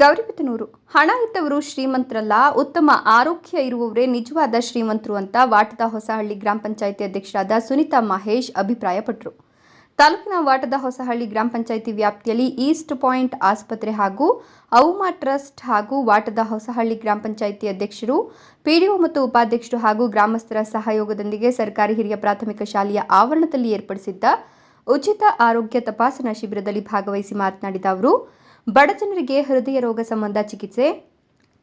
ಮಲೆಬೆನ್ನೂರು ಹಣ ಇದ್ದವರು ಶ್ರೀಮಂತರಲ್ಲ, ಉತ್ತಮ ಆರೋಗ್ಯ ಇರುವವರೇ ನಿಜವಾದ ಶ್ರೀಮಂತರು ಅಂತ ವಾಟದ ಹೊಸಹಳ್ಳಿ ಗ್ರಾಮ ಪಂಚಾಯಿತಿ ಅಧ್ಯಕ್ಷರಾದ ಸುನಿತಾ ಮಹೇಶ್ ಅಭಿಪ್ರಾಯಪಟ್ಟರು ತಾಲೂಕಿನ ವಾಟದ ಹೊಸಹಳ್ಳಿ ಗ್ರಾಮ ಪಂಚಾಯಿತಿ ವ್ಯಾಪ್ತಿಯಲ್ಲಿ ಈಸ್ಟ್ ಪಾಯಿಂಟ್ ಆಸ್ಪತ್ರೆ ಹಾಗೂ ಔಮಾ ಟ್ರಸ್ಟ್ ಹಾಗೂ ವಾಟದ ಹೊಸಹಳ್ಳಿ ಗ್ರಾಮ ಪಂಚಾಯಿತಿ ಅಧ್ಯಕ್ಷರು, ಪಿಡಿಒ ಮತ್ತು ಉಪಾಧ್ಯಕ್ಷರು ಹಾಗೂ ಗ್ರಾಮಸ್ಥರ ಸಹಯೋಗದೊಂದಿಗೆ ಸರ್ಕಾರಿ ಹಿರಿಯ ಪ್ರಾಥಮಿಕ ಶಾಲೆಯ ಆವರಣದಲ್ಲಿ ಏರ್ಪಡಿಸಿದ್ದ ಉಚಿತ ಆರೋಗ್ಯ ತಪಾಸಣಾ ಶಿಬಿರದಲ್ಲಿ ಭಾಗವಹಿಸಿ ಮಾತನಾಡಿದ ಅವರು ಬಡಜನರಿಗೆ ಹೃದಯ ರೋಗ ಸಂಬಂಧ ಚಿಕಿತ್ಸೆ,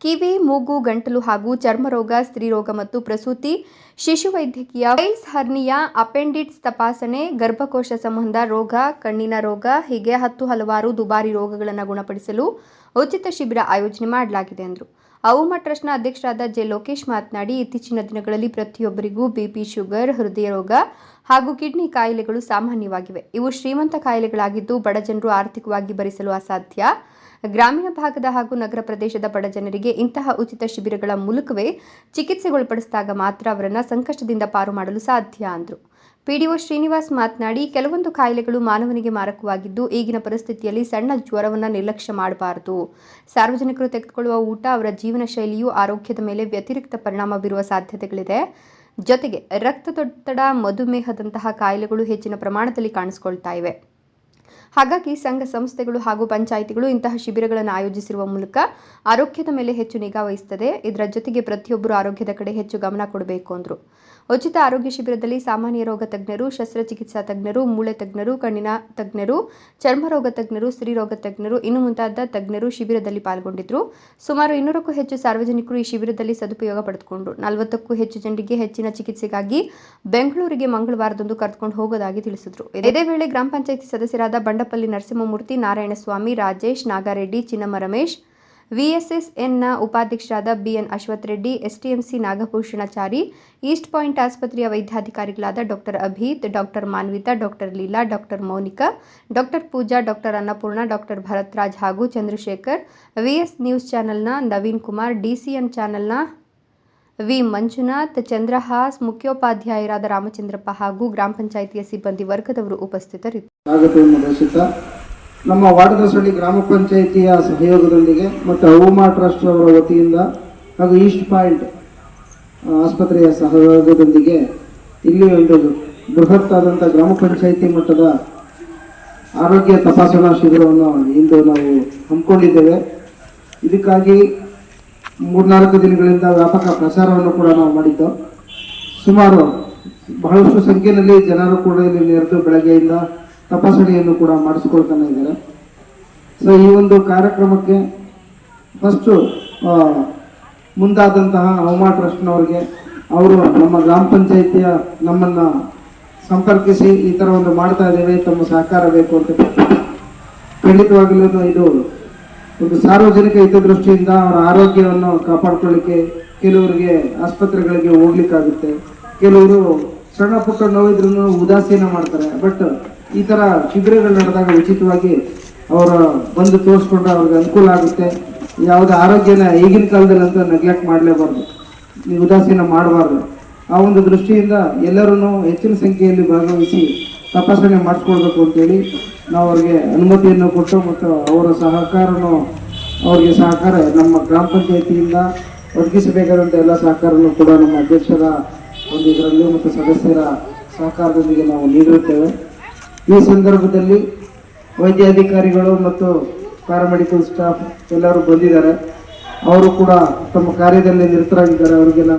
ಕಿವಿ, ಮೂಗು, ಗಂಟಲು ಹಾಗೂ ಚರ್ಮರೋಗ ಸ್ತ್ರೀರೋಗ ಮತ್ತು ಪ್ರಸೂತಿ, ಶಿಶು ವೈದ್ಯಕೀಯ ವೈಲ್ಸ್ ಹರ್ನಿಯಾ, ಅಪೆಂಡಿಟ್ಸ್ ತಪಾಸಣೆ, ಗರ್ಭಕೋಶ ಸಂಬಂಧ ರೋಗ, ಕಣ್ಣಿನ ರೋಗ, ಹೀಗೆ ಹತ್ತು ಹಲವಾರು ದುಬಾರಿ ರೋಗಗಳನ್ನು ಗುಣಪಡಿಸಲು ಉಚಿತ ಶಿಬಿರ ಆಯೋಜನೆ ಮಾಡಲಾಗಿದೆ ಎಂದರು ಅವುಮ ಟ್ರಸ್ಟ್ನ ಅಧ್ಯಕ್ಷರಾದ ಜೆ ಲೋಕೇಶ್ ಮಾತನಾಡಿ, ಇತ್ತೀಚಿನ ದಿನಗಳಲ್ಲಿ ಪ್ರತಿಯೊಬ್ಬರಿಗೂ ಬಿಪಿ ಶುಗರ್, ಹೃದಯ ರೋಗ ಹಾಗೂ ಕಿಡ್ನಿ ಕಾಯಿಲೆಗಳು ಸಾಮಾನ್ಯವಾಗಿವೆ. ಇವು ಶ್ರೀಮಂತ ಕಾಯಿಲೆಗಳಾಗಿದ್ದು ಬಡ ಜನರು ಆರ್ಥಿಕವಾಗಿ ಭರಿಸಲು ಅಸಾಧ್ಯ. ಗ್ರಾಮೀಣ ಭಾಗದ ಹಾಗೂ ನಗರ ಪ್ರದೇಶದ ಬಡ ಜನರಿಗೆ ಇಂತಹ ಉಚಿತ ಶಿಬಿರಗಳ ಮೂಲಕವೇ ಚಿಕಿತ್ಸೆಗೊಳಪಡಿಸಿದಾಗ ಮಾತ್ರ ಅವರನ್ನು ಸಂಕಷ್ಟದಿಂದ ಪಾರು ಮಾಡಲು ಸಾಧ್ಯ ಅಂದರು. ಪಿಡಿಒ ಶ್ರೀನಿವಾಸ್ ಮಾತನಾಡಿ, ಕೆಲವೊಂದು ಕಾಯಿಲೆಗಳು ಮಾನವನಿಗೆ ಮಾರಕವಾಗಿದ್ದು, ಈಗಿನ ಪರಿಸ್ಥಿತಿಯಲ್ಲಿ ಸಣ್ಣ ಜ್ವರವನ್ನು ನಿರ್ಲಕ್ಷ್ಯ ಮಾಡಬಾರದು. ಸಾರ್ವಜನಿಕರು ತೆಗೆದುಕೊಳ್ಳುವ ಊಟ, ಅವರ ಜೀವನ ಶೈಲಿಯು ಆರೋಗ್ಯದ ಮೇಲೆ ವ್ಯತಿರಿಕ್ತ ಪರಿಣಾಮ ಬೀರುವ ಸಾಧ್ಯತೆಗಳಿದೆ. ಜೊತೆಗೆ, ರಕ್ತದೊತ್ತಡ, ಮಧುಮೇಹದಂತಹ ಕಾಯಿಲೆಗಳು ಹೆಚ್ಚಿನ ಪ್ರಮಾಣದಲ್ಲಿ ಕಾಣಿಸಿಕೊಳ್ತಾ ಇವೆ. ಹಾಗಾಗಿ ಸಂಘ ಸಂಸ್ಥೆಗಳು ಹಾಗೂ ಪಂಚಾಯಿತಿಗಳು ಇಂತಹ ಶಿಬಿರಗಳನ್ನು ಆಯೋಜಿಸಿರುವ ಮೂಲಕ ಆರೋಗ್ಯದ ಮೇಲೆ ಹೆಚ್ಚು ನಿಗಾ ವಹಿಸುತ್ತದೆ ಇದರ ಜೊತೆಗೆ ಪ್ರತಿಯೊಬ್ಬರು ಆರೋಗ್ಯದ ಕಡೆ ಹೆಚ್ಚು ಗಮನ ಕೊಡಬೇಕು ಅಂದರು. ಉಚಿತ ಆರೋಗ್ಯ ಶಿಬಿರದಲ್ಲಿ ಸಾಮಾನ್ಯ ರೋಗ ತಜ್ಞರು, ಶಸ್ತ್ರಚಿಕಿತ್ಸಾ ತಜ್ಞರು, ಮೂಳೆ ತಜ್ಞರು, ಕಣ್ಣಿನ ತಜ್ಞರು ಚರ್ಮರೋಗ ತಜ್ಞರು ಸ್ತ್ರೀರೋಗ ತಜ್ಞರು, ಇನ್ನು ಮುಂತಾದ ತಜ್ಞರು ಶಿಬಿರದಲ್ಲಿ ಪಾಲ್ಗೊಂಡಿದ್ದರು ಸುಮಾರು ಇನ್ನೂರಕ್ಕೂ ಹೆಚ್ಚು ಸಾರ್ವಜನಿಕರು ಈ ಶಿಬಿರದಲ್ಲಿ ಸದುಪಯೋಗ ಪಡೆದುಕೊಂಡು ನಲವತ್ತಕ್ಕೂ ಹೆಚ್ಚು ಜನರಿಗೆ ಹೆಚ್ಚಿನ ಚಿಕಿತ್ಸೆಗಾಗಿ ಬೆಂಗಳೂರಿಗೆ ಮಂಗಳವಾರದಂದು ಕರೆದುಕೊಂಡು ಹೋಗೋದಾಗಿ ತಿಳಿಸಿದರು. ಇದೇ ವೇಳೆ ಗ್ರಾಮ ಪಂಚಾಯಿತಿ ಸದಸ್ಯರಾದ ಬಂಡಪಲ್ಲಿ ನರಸಿಂಹಮೂರ್ತಿ, ನಾರಾಯಣಸ್ವಾಮಿ, ರಾಜೇಶ್, ನಾಗಾರೆಡ್ಡಿ, ಚಿನ್ನಮ್ಮ ರಮೇಶ್, ವಿಎಸ್ಎಸ್ಎನ್ನ ಉಪಾಧ್ಯಕ್ಷರಾದ BN Ashwath Reddy STMC Nagabhushanachari, East Point ಆಸ್ಪತ್ರೆಯ ವೈದ್ಯಾಧಿಕಾರಿಗಳಾದ doctor Abheet, doctor Manvitha, doctor Leela, doctor Mounika, doctor Pooja, doctor Annapoorna, doctor Bharathraj ಹಾಗೂ ಚಂದ್ರಶೇಖರ್, ವಿಎಸ್ ನ್ಯೂಸ್ ಚಾನೆಲ್ನ ನವೀನ್ ಕುಮಾರ್, ಡಿಸಿಎನ್ ಚಾನೆಲ್ನ ವಿ. ಮಂಜುನಾಥ್, ಚಂದ್ರಹಾಸ್, ಮುಖ್ಯೋಪಾಧ್ಯಾಯರಾದ ರಾಮಚಂದ್ರಪ್ಪ ಹಾಗೂ ಗ್ರಾಮ ಪಂಚಾಯಿತಿಯ ಸಿಬ್ಬಂದಿ ವರ್ಗದವರು ಉಪಸ್ಥಿತರಿದ್ದರು. ನಮ್ಮ ವಾಡದಸಳ್ಳಿ ಗ್ರಾಮ ಪಂಚಾಯಿತಿಯ ಸಹಯೋಗದೊಂದಿಗೆ ಮತ್ತು ಹೂಮಾ ಟ್ರಸ್ಟ್ ಅವರ ವತಿಯಿಂದ ಹಾಗೂ ಈಸ್ಟ್ ಪಾಯಿಂಟ್ ಆಸ್ಪತ್ರೆಯ ಸಹಯೋಗದೊಂದಿಗೆ ಇಲ್ಲಿ ಒಂದು ಬೃಹತ್ ಆದಂಥ ಗ್ರಾಮ ಪಂಚಾಯಿತಿ ಮಟ್ಟದ ಆರೋಗ್ಯ ತಪಾಸಣಾ ಶಿಬಿರವನ್ನು ಇಂದು ನಾವು ಹಮ್ಮಿಕೊಂಡಿದ್ದೇವೆ. ಇದಕ್ಕಾಗಿ ಮೂರ್ನಾಲ್ಕು ದಿನಗಳಿಂದ ವ್ಯಾಪಕ ಪ್ರಚಾರವನ್ನು ಕೂಡ ನಾವು ಮಾಡಿದ್ದು. ಸುಮಾರು ಬಹಳಷ್ಟು ಸಂಖ್ಯೆಯಲ್ಲಿ ಜನರು ಕೂಡ ಇಲ್ಲಿ ನೆರೆದು ಬೆಳಗ್ಗೆಯಿಂದ ತಪಾಸಣೆಯನ್ನು ಕೂಡ ಮಾಡಿಸಿಕೊಳ್ತಾನೆ ಇದ್ದಾರೆ. ಸೊ ಈ ಒಂದು ಕಾರ್ಯಕ್ರಮಕ್ಕೆ ಫಸ್ಟು ಮುಂದಾದಂತಹ ಹೋಮಾ ಟ್ರಸ್ಟ್ನವ್ರಿಗೆ ಅವರು ನಮ್ಮ ಗ್ರಾಮ ಪಂಚಾಯಿತಿಯ ನಮ್ಮನ್ನು ಸಂಪರ್ಕಿಸಿ ಈ ಥರ ಒಂದು ಮಾಡ್ತಾ ಇದ್ದೇವೆ, ತಮ್ಮ ಸಹಕಾರ ಬೇಕು ಅಂತ ಖಂಡಿತವಾಗಲೂ ಇದು ಒಂದು ಸಾರ್ವಜನಿಕ ಹಿತದೃಷ್ಟಿಯಿಂದ ಅವರ ಆರೋಗ್ಯವನ್ನು ಕಾಪಾಡ್ಕೊಳ್ಳಿಕ್ಕೆ ಕೆಲವರಿಗೆ ಆಸ್ಪತ್ರೆಗಳಿಗೆ ಹೋಗ್ಲಿಕ್ಕಾಗುತ್ತೆ. ಕೆಲವರು ಸಣ್ಣ ಪುಟ್ಟ ನೋವಿದ್ರೂ ಉದಾಸೀನ ಮಾಡ್ತಾರೆ. ಬಟ್ ಈ ಥರ ಶಿಬಿರಗಳು ನಡೆದಾಗ ಉಚಿತವಾಗಿ ಅವರ ಬಂದು ತೋರಿಸ್ಕೊಂಡು ಅವ್ರಿಗೆ ಅನುಕೂಲ ಆಗುತ್ತೆ. ಯಾವುದೇ ಆರೋಗ್ಯನ ಈಗಿನ ಕಾಲದಲ್ಲಿ ಅಂತ ನೆಗ್ಲೆಕ್ಟ್ ಮಾಡಲೇಬಾರ್ದು ಉದಾಸೀನ ಮಾಡಬಾರ್ದು. ಆ ಒಂದು ದೃಷ್ಟಿಯಿಂದ ಎಲ್ಲರೂ ಹೆಚ್ಚಿನ ಸಂಖ್ಯೆಯಲ್ಲಿ ಭಾಗವಹಿಸಿ ತಪಾಸಣೆ ಮಾಡಿಸ್ಕೊಳ್ಬೇಕು ಅಂತೇಳಿ ನಾವು ಅವ್ರಿಗೆ ಅನುಮತಿಯನ್ನು ಕೊಟ್ಟು ಮತ್ತು ಅವರ ಸಹಕಾರನು ಅವರಿಗೆ ಸಹಕಾರ ನಮ್ಮ ಗ್ರಾಮ ಪಂಚಾಯತಿಯಿಂದ ಒದಗಿಸಬೇಕಾದಂಥ ಎಲ್ಲ ಸಹಕಾರವನ್ನು ಕೂಡ ನಮ್ಮ ಅಧ್ಯಕ್ಷರ ಒಂದು ಇದರಲ್ಲಿ ಮತ್ತು ಸದಸ್ಯರ ಸಹಕಾರದೊಂದಿಗೆ ನಾವು ನೀಡಿರುತ್ತೇವೆ. ಈ ಸಂದರ್ಭದಲ್ಲಿ ವೈದ್ಯಾಧಿಕಾರಿಗಳು ಮತ್ತು ಪ್ಯಾರಾಮೆಡಿಕಲ್ ಸ್ಟಾಫ್ ಎಲ್ಲರೂ ಬಂದಿದ್ದಾರೆ. ಅವರು ಕೂಡ ತಮ್ಮ ಕಾರ್ಯದಲ್ಲಿ ನಿರತರಾಗಿದ್ದಾರೆ. ಅವರಿಗೆ ನಾನು